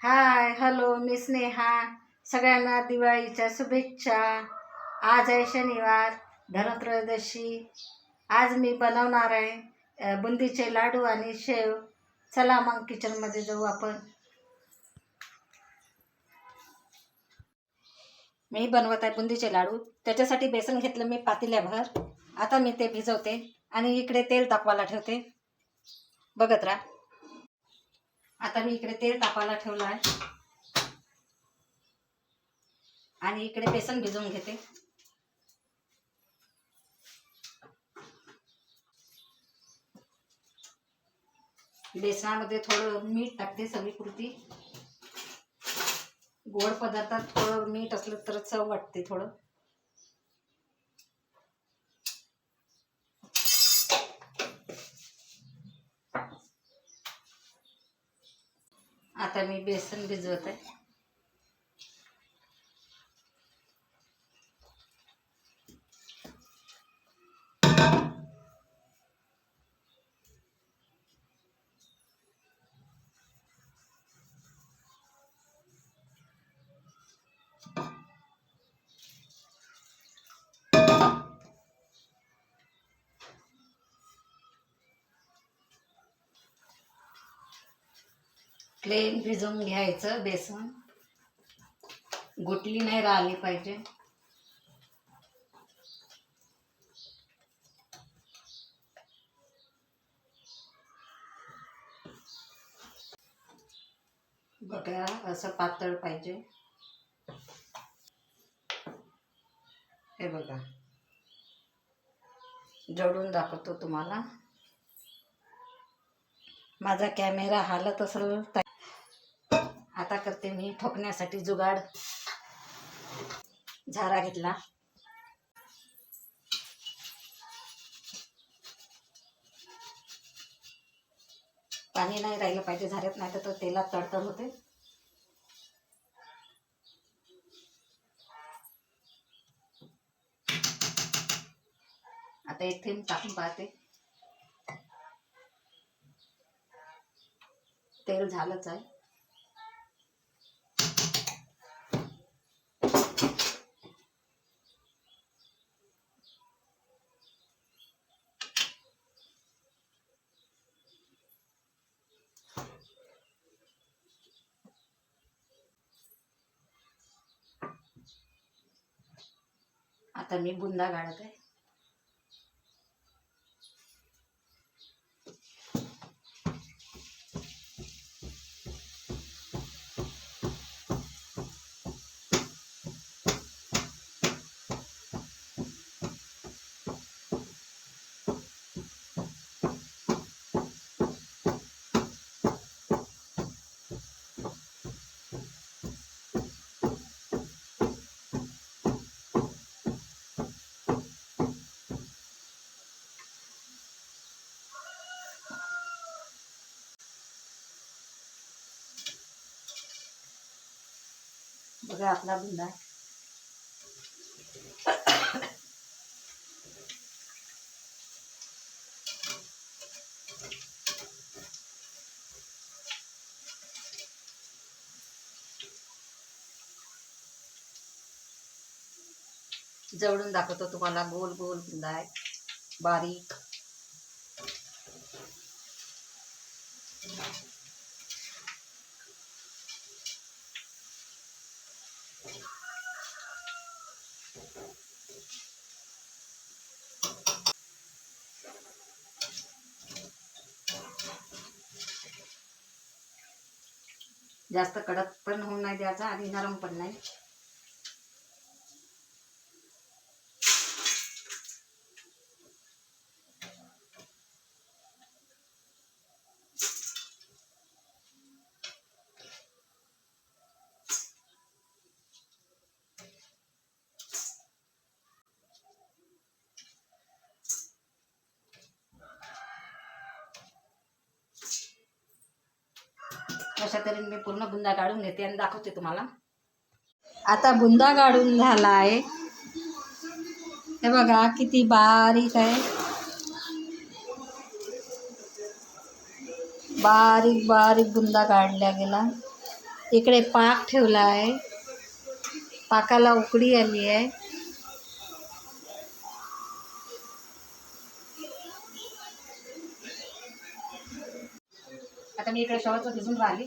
Hi hello मी स्नेहा. सगळ्यांना दिवाळीच्या शुभेच्छा. आज आहे शनिवार धनत्रयोदशी. आज मी बनवणार आहे बुंदीचे लाडू आणि शेव. चला मग किचनमध्ये जाऊ आपण. मी बनवत आहे बुंदीचे लाडू. त्याच्यासाठी बेसन घेतलं मी पातेल्याभर. आता मी ते भिजवते आणि इकडे तेल तापवायला ठेवते. बघत राहा. आता मी इकडे तेल तापायला ठेवलं आहे. आणि इकडे बेसन भिजवून घेते. बेसनामध्ये थोडं मीठ टाकते सगळी पुरती गोड पदार्थात थोडं मीठ असलं तर चव वाटते थोडं. आता मी बेसन भिजवत. आहे प्लेन भिजवून घ्यायचं बेसन. गुटली नाही राहिली पाहिजे. बघा असं पातळ पाहिजे. हे बघा. जवळून दाखवतो तुम्हाला. माझा कॅमेरा हालत असेल तर करते मी ठोकण्यासाठी जुगाड झारा घेतला. पाणी नाही राहिलं पाहिजे झाऱ्यात नाही तर तो तेलात तडतड होते. आता एक थेंब टाकून पाहते. तेल झालंच आहे. आता मी बुंदा गाळत आहे बघा आपला बुंदा जवळून दाखवतो तुम्हाला. गोल गोल बुंदा आहे. बारीक. जास्त कडक पण होऊ नाही द्यायचा आणि नरम पण नाही. अशा तऱ्हेने मी पूर्ण बुंदा काढून घेते आणि दाखवते तुम्हाला. आता बुंदा गाडून झाला आहे. हे बघा किती बारीक आहे. बारीक बारीक बुंदा काढल्या गेला. इकडे पाक ठेवला आहे. पाकाला उकडी आली आहे. आता मी इकडे शेवटचं भिजून राहिली.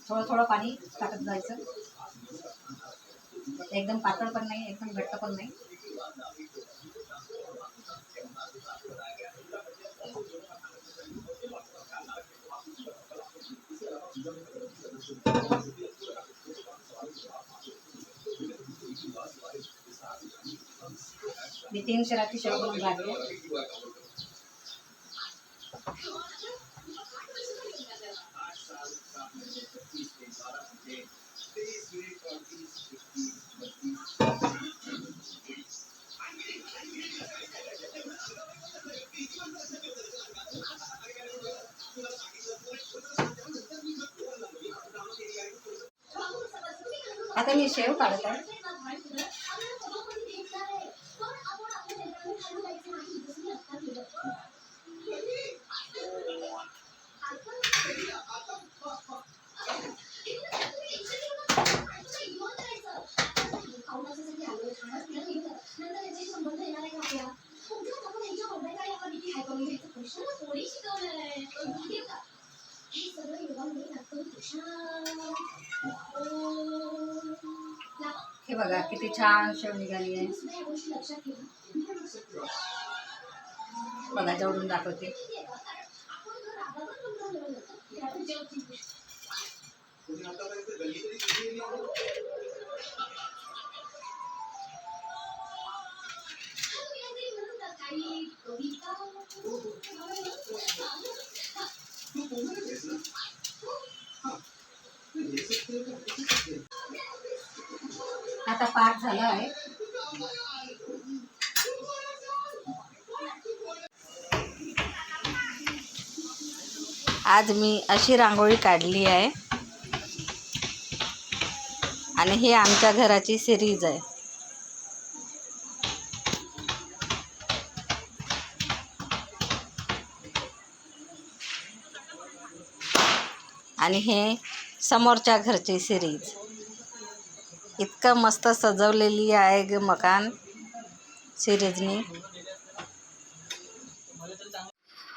थोडं थोडं पाणी टाकत जायचं. एकदम पातळ पण नाही एकदम घट्ट पण नाही. मी तीन शिराची शेव बनवून राहिली आहे. आता मी शेव काढत आहे हे बघा किती छान शेव निघाली आहे. बघा जवळून दाखवते. आता पार झाला आहे. आज मी अशी रांगोळी काढली आहे. आणि ही आमच्या घराची सिरीज आहे. आणि हे समोरच्या घरची सिरीज इतकं मस्त सजवलेली आहे ग मकान सिरीजनी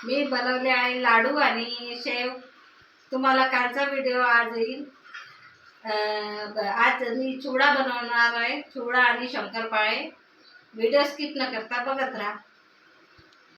मी बनवले आहे लाडू आणि शेव. तुम्हाला कालचा व्हिडिओ आज येईल ब- आज मी चिवडा बनवणार आहे चिवडा आणि शंकरपाळे. व्हिडिओ स्किप न करता बघत राहा.